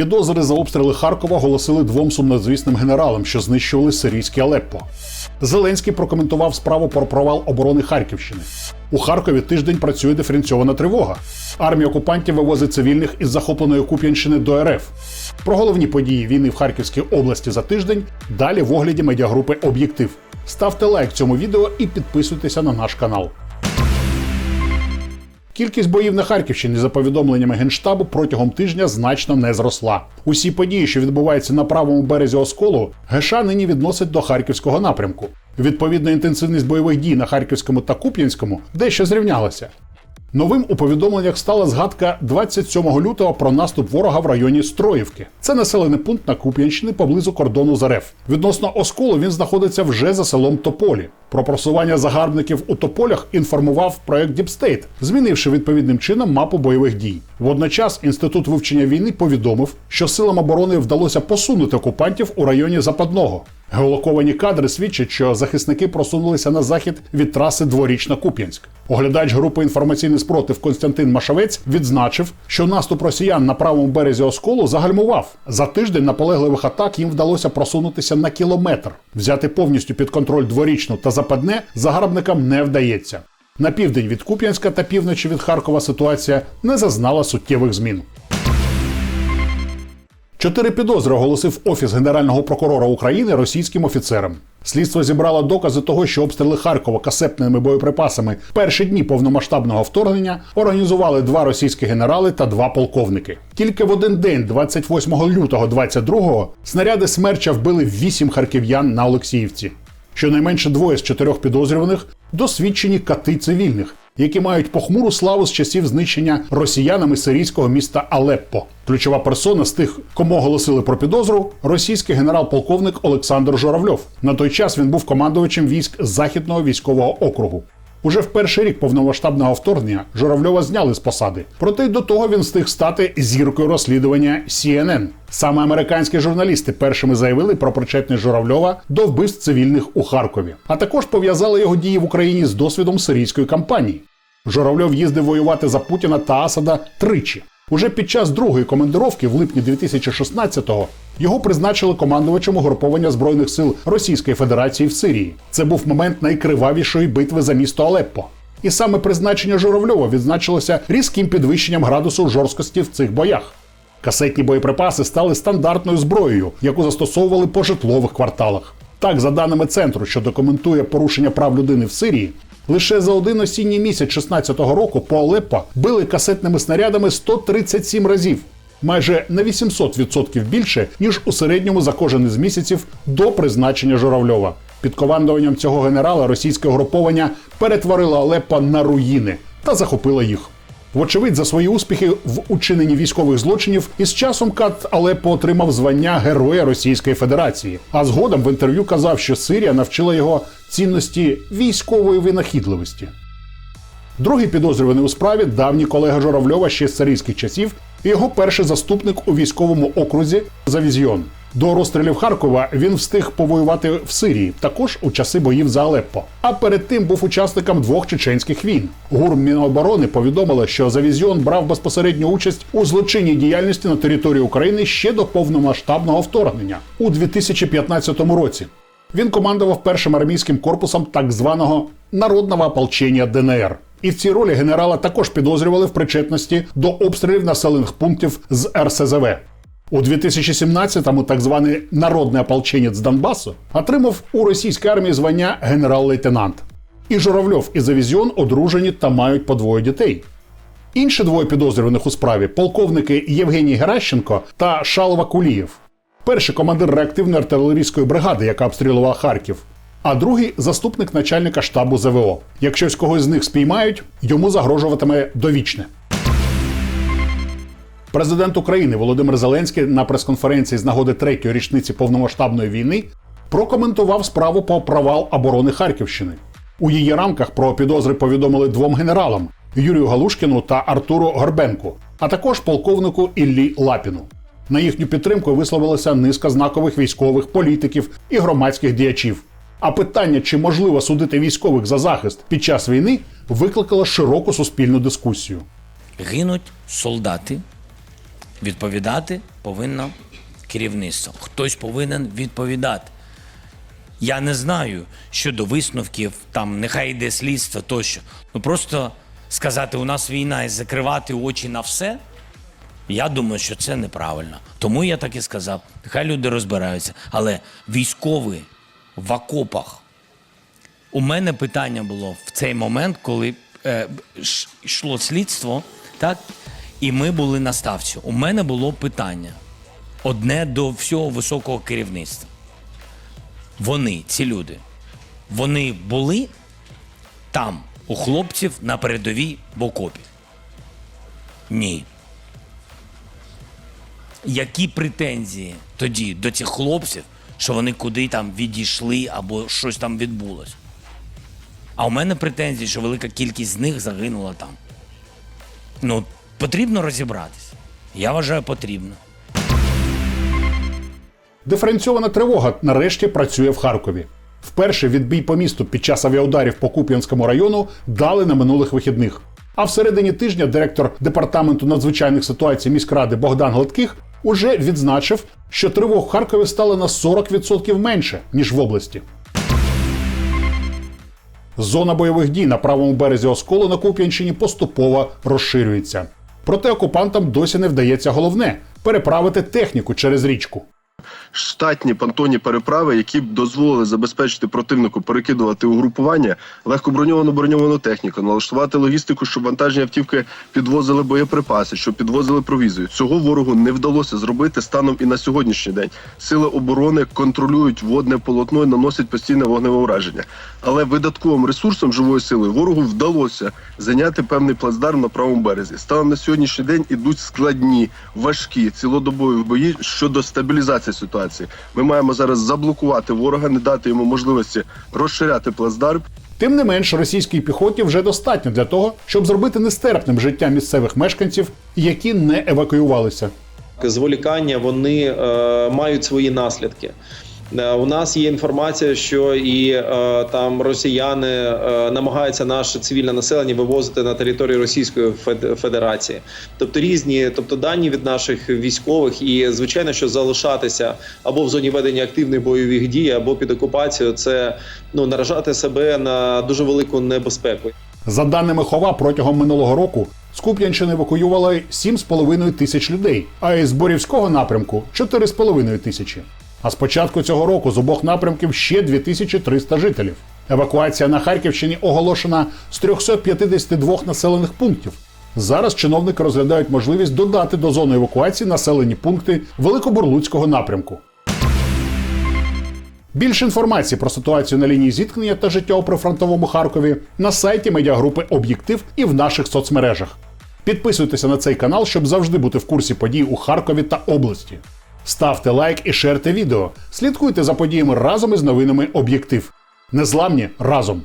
Підозри за обстріли Харкова оголосили двом сумнозвісним генералам, що знищували сирійське Алеппо. Зеленський прокоментував справу про провал оборони Харківщини. У Харкові тиждень працює диференційована тривога. Армія окупантів вивозить цивільних із захопленої Куп'янщини до РФ. Про головні події війни в Харківській області за тиждень далі в огляді медіагрупи Об'єктив. Ставте лайк цьому відео і підписуйтеся на наш канал. Кількість боїв на Харківщині за повідомленнями генштабу протягом тижня значно не зросла. Усі події, що відбуваються на правому березі осколу, ГШ нині відносить до харківського напрямку. Відповідна інтенсивність бойових дій на Харківському та Куп'янському дещо зрівнялася. Новим у повідомленнях стала згадка 27 лютого про наступ ворога в районі Строївки. Це населений пункт на Куп'янщині поблизу кордону з РФ. Відносно осколу він знаходиться вже за селом Тополі. Про просування загарбників у Тополях інформував проект Діпстейт, змінивши відповідним чином мапу бойових дій. Водночас інститут вивчення війни повідомив, що силам оборони вдалося посунути окупантів у районі Западного. Геолоковані кадри свідчать, що захисники просунулися на захід від траси дворічна Куп'янськ. Оглядач групи інформаційний спротив Константин Машавець відзначив, що наступ росіян на правому березі осколу загальмував. За тиждень наполегливих атак їм вдалося просунутися на кілометр. Взяти повністю під контроль дворічну та западне загарбникам не вдається. На південь від Куп'янська та півночі від Харкова ситуація не зазнала суттєвих змін. Чотири підозри оголосив Офіс Генерального прокурора України російським офіцерам. Слідство зібрало докази того, що обстріли Харкова касетними боєприпасами перші дні повномасштабного вторгнення організували два російські генерали та два полковники. Тільки в один день, 28 лютого 22-го, снаряди смерча вбили вісім харків'ян на Олексіївці. Щонайменше двоє з чотирьох підозрюваних досвідчені кати цивільних, які мають похмуру славу з часів знищення росіянами сирійського міста Алеппо. Ключова персона з тих, кому оголосили про підозру, російський генерал-полковник Олександр Журавльов. На той час він був командувачем військ Західного військового округу. Уже в перший рік повномасштабного вторгнення Журавльова зняли з посади. Проте й до того він встиг стати зіркою розслідування CNN. Саме американські журналісти першими заявили про причетність Журавльова до вбивств цивільних у Харкові, а також пов'язали його дії в Україні з досвідом сирійської кампанії. Журавльов їздив воювати за Путіна та Асада тричі. Уже під час другої командировки в липні 2016-го його призначили командувачем угруповання збройних сил Російської Федерації в Сирії. Це був момент найкривавішої битви за місто Алеппо. І саме призначення Журавльова відзначилося різким підвищенням градусу жорсткості в цих боях. Касетні боєприпаси стали стандартною зброєю, яку застосовували по житлових кварталах. Так, за даними центру, що документує порушення прав людини в Сирії, лише за один осінній місяць 16-го року по Алеппо били касетними снарядами 137 разів, майже на 800% більше, ніж у середньому за кожен із місяців до призначення Журавльова. Під командуванням цього генерала російське угруповання перетворило Алеппо на руїни та захопило їх. Вочевидь, за свої успіхи в учиненні військових злочинів із часом Кат Алеппо отримав звання Героя Російської Федерації. А згодом в інтерв'ю казав, що Сирія навчила його цінності військової винахідливості. Другий підозрюваний у справі давній колега Журавльова ще з царійських часів і його перший заступник у військовому окрузі Завізьйон. До розстрілів Харкова він встиг повоювати в Сирії, також у часи боїв за Алеппо. А перед тим був учасником двох чеченських війн. ГУР Міноборони повідомила, що Завізьйон брав безпосередню участь у злочинній діяльності на території України ще до повномасштабного вторгнення у 2015 році. Він командував першим армійським корпусом так званого народного ополчення ДНР. І в цій ролі генерала також підозрювали в причетності до обстрілів населених пунктів з РСЗВ. У 2017-му так званий народний ополченець Донбасу отримав у російській армії звання генерал-лейтенант. І Журавльов і Завізіон одружені та мають по двоє дітей. Інші двоє підозрюваних у справі полковники Євгеній Геращенко та Шалова Кулієв. Перший командир реактивної артилерійської бригади, яка обстрілювала Харків, а другий заступник начальника штабу ЗВО. Якщо з когось з них спіймають, йому загрожуватиме довічне. Президент України Володимир Зеленський на прес-конференції з нагоди третьої річниці повномасштабної війни прокоментував справу про провал оборони Харківщини. У її рамках про підозри повідомили двом генералам Юрію Галушкіну та Артуру Горбенку, а також полковнику Іллі Лапіну. На їхню підтримку висловилася низка знакових військових політиків і громадських діячів. А питання, чи можливо судити військових за захист під час війни, викликало широку суспільну дискусію. гинуть солдати, Відповідати повинно керівництво. Хтось повинен відповідати. Я не знаю щодо висновків, там нехай йде слідство тощо. Ну просто сказати, у нас війна і закривати очі на все. Я думаю, що це неправильно. Тому я так і сказав. Нехай люди розбираються. Але військові в окопах. У мене питання було в цей момент, коли е, йшло слідство, так? І ми були на ставці. У мене було питання одне до всього високого керівництва. Вони, ці люди, вони були там, у хлопців на передовій в окопі? Ні. Які претензії тоді до цих хлопців, що вони куди там відійшли або щось там відбулося? А у мене претензії, що велика кількість з них загинула там. Ну, потрібно розібратися. Я вважаю, потрібно. Диференційована тривога нарешті працює в Харкові. Вперше відбій по місту під час авіаударів по Куп'янському району дали на минулих вихідних. А в середині тижня директор департаменту надзвичайних ситуацій міськради Богдан Гладких уже відзначив, що тривог в Харкові стало на 40% менше ніж в області. Зона бойових дій на правому березі Осколу на Куп'янщині поступово розширюється. Проте окупантам досі не вдається головне переправити техніку через річку. Штатні понтонні переправи, які б дозволили забезпечити противнику перекидувати угрупування легкоброньовану броньовану техніку, налаштувати логістику, щоб вантажні автівки підвозили боєприпаси, щоб підвозили провізію. Цього ворогу не вдалося зробити станом і на сьогоднішній день. Сили оборони контролюють водне полотно і наносять постійне вогневе ураження. Але видатковим ресурсом живої сили ворогу вдалося зайняти певний плацдарм на правому березі. Станом на сьогоднішній день ідуть складні, важкі цілодобові бої щодо стабілізації ситуації. Ми маємо зараз заблокувати ворога, не дати йому можливості розширяти плацдарм. Тим не менш, російській піхоті вже достатньо для того, щоб зробити нестерпним життя місцевих мешканців, які не евакуювалися. зволікання вони е, мають свої наслідки. Е, У нас є інформація, що і е, там росіяни е, намагаються наше цивільне населення вивозити на територію Російської Фед- Федерації, тобто різні, тобто дані від наших військових, і звичайно, що залишатися або в зоні ведення активних бойових дій, або під окупацією, це ну наражати себе на дуже велику небезпеку. За даними Хова, протягом минулого року з Куп'янщини евакуювали 7,5 тисяч людей, а із Борівського напрямку 4,5 тисячі. А з початку цього року з обох напрямків ще 2300 жителів. Евакуація на Харківщині оголошена з 352 населених пунктів. Зараз чиновники розглядають можливість додати до зони евакуації населені пункти Великобурлуцького напрямку. Більше інформації про ситуацію на лінії зіткнення та життя у прифронтовому Харкові на сайті медіагрупи Об'єктив і в наших соцмережах. Підписуйтеся на цей канал, щоб завжди бути в курсі подій у Харкові та області. Ставте лайк і шерте відео. Слідкуйте за подіями разом із новинами Об'єктив. Незламні разом!